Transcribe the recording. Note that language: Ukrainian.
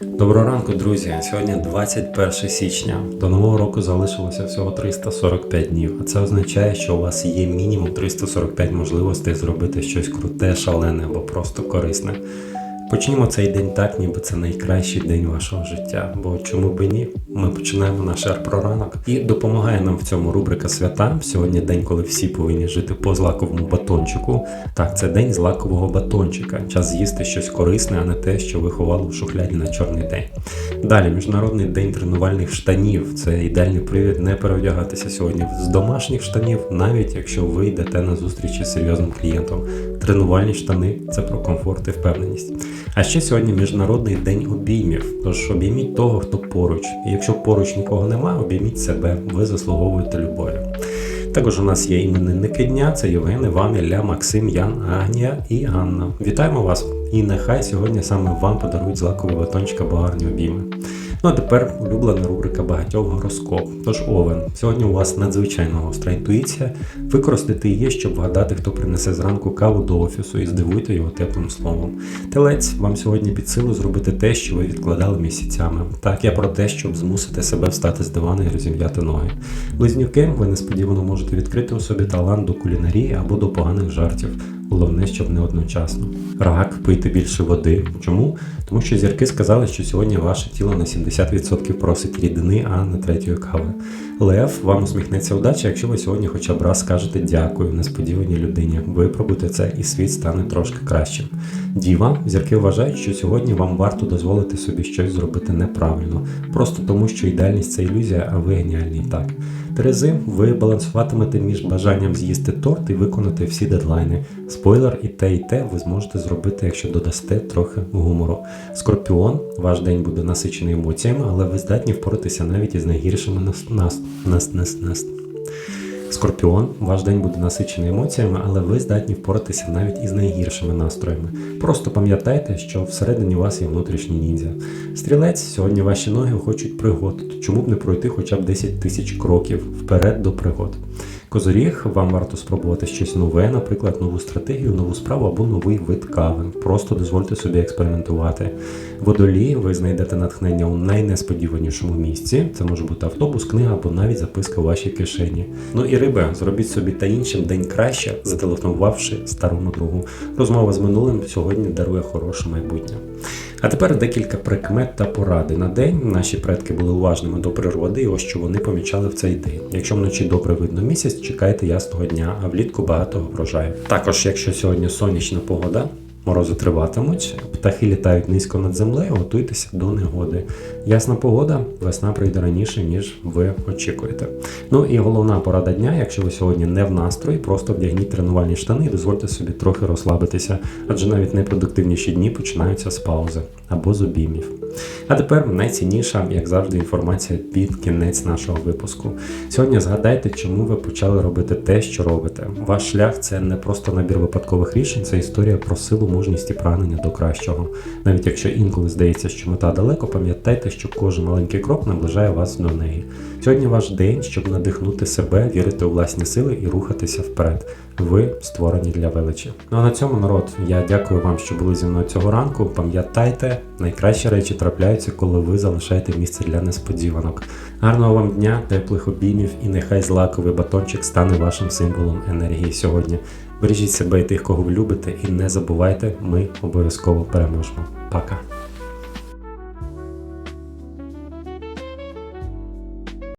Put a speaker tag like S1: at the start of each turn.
S1: Доброго ранку, друзі. Сьогодні 21 січня. До нового року залишилося всього 345 днів. А це означає, що у вас є мінімум 345 можливостей зробити щось круте, шалене або просто корисне. Почнімо цей день так, ніби це найкращий день вашого життя. Бо чому би ні? Ми починаємо наш ранок і допомагає нам в цьому рубрика свята. Сьогодні день, коли всі повинні жити по злаковому батончику. Так, це день злакового батончика. Час з'їсти щось корисне, а не те, що ви ховали в шухляді на чорний день. Далі, міжнародний день тренувальних штанів. Це ідеальний привід не переодягатися сьогодні з домашніх штанів, навіть якщо ви йдете на зустрічі з серйозним клієнтом. Тренувальні штани це про комфорт і впевненість. А ще сьогодні міжнародний день обіймів. Тож обійміть того, хто поруч. І якщо поруч нікого немає, обійміть себе. Ви заслуговуєте любові. Також у нас є іменинники дня: це Євген, Іван, Ілля, Максим, Ян, Агнія і Ганна. Вітаємо вас! І нехай сьогодні саме вам подарують злакові батончика багарні обійми. Ну а тепер улюблена рубрика багатьох гороскоп. Тож Овен, сьогодні у вас надзвичайно гостра інтуїція. Використайте її, щоб вгадати, хто принесе зранку каву до офісу і здивуйте його теплим словом. Телець, вам сьогодні під силу зробити те, що ви відкладали місяцями. Так, я про те, щоб змусити себе встати з дивана і розім'яти ноги. Близнюки, ви несподівано можете відкрити у собі талант до кулінарії або до поганих жартів. Головне, щоб не одночасно. Рак, пийте більше води. Чому? Тому що зірки сказали, що сьогодні ваше тіло на 70% просить рідини, а не третьої кави. Лев, вам усміхнеться удача, якщо ви сьогодні хоча б раз скажете дякую несподіваній людині. Випробуйте це, і світ стане трошки кращим. Діва, зірки вважають, що сьогодні вам варто дозволити собі щось зробити неправильно, просто тому, що ідеальність це ілюзія, а ви геніальний так. Терези, ви балансуватимете між бажанням з'їсти торт і виконати всі дедлайни. Спойлер, і те, і те ви зможете зробити, якщо додасте трохи гумору. Скорпіон, ваш день буде насичений емоціями, але ви здатні впоратися навіть із найгіршими нас, нас, нас, нас, нас. Скорпіон, ваш день буде насичений емоціями, але ви здатні впоратися навіть із найгіршими настроями. Просто пам'ятайте, що всередині вас є внутрішній ніндзя. Стрілець, сьогодні ваші ноги хочуть пригод, чому б не пройти хоча б 10 тисяч кроків вперед до пригод. Козоріг, вам варто спробувати щось нове, наприклад, нову стратегію, нову справу або новий вид кави. Просто дозвольте собі експериментувати. Водолій, ви знайдете натхнення у найнесподіванішому місці. Це може бути автобус, книга або навіть записка у вашій кишені. Ну і риби, зробіть собі та іншим день краще, зателефонувавши старому другу. Розмова з минулим сьогодні дарує хороше майбутнє. А тепер декілька прикмет та поради на день. Наші предки були уважними до природи, і ось що вони помічали в цей день. Якщо вночі добре видно місяць, чекайте ясного дня, а влітку багатого врожаю. Також, якщо сьогодні сонячна погода. Морози триватимуть, птахи літають низько над землею, готуйтеся до негоди. Ясна погода, весна прийде раніше, ніж ви очікуєте. Ну і головна порада дня, якщо ви сьогодні не в настрої, просто вдягніть тренувальні штани і дозвольте собі трохи розслабитися, адже навіть найпродуктивніші дні починаються з паузи або з обіймів. А тепер найцінніша, як завжди, інформація під кінець нашого випуску. Сьогодні згадайте, чому ви почали робити те, що робите. Ваш шлях це не просто набір випадкових рішень, це історія про силу, мужність і прагнення до кращого. Навіть якщо інколи здається, що мета далеко, пам'ятайте, що кожен маленький крок наближає вас до неї. Сьогодні ваш день, щоб надихнути себе, вірити у власні сили і рухатися вперед. Ви створені для величі. Ну а на цьому народ. Я дякую вам, що були зі мною цього ранку. Пам'ятайте, найкращі речі трапляються, коли ви залишаєте місце для несподіванок. Гарного вам дня, теплих обіймів і нехай злаковий батончик стане вашим символом енергії сьогодні. Бережіть себе і тих, кого ви любите, і не забувайте, ми обов'язково переможемо. Пока!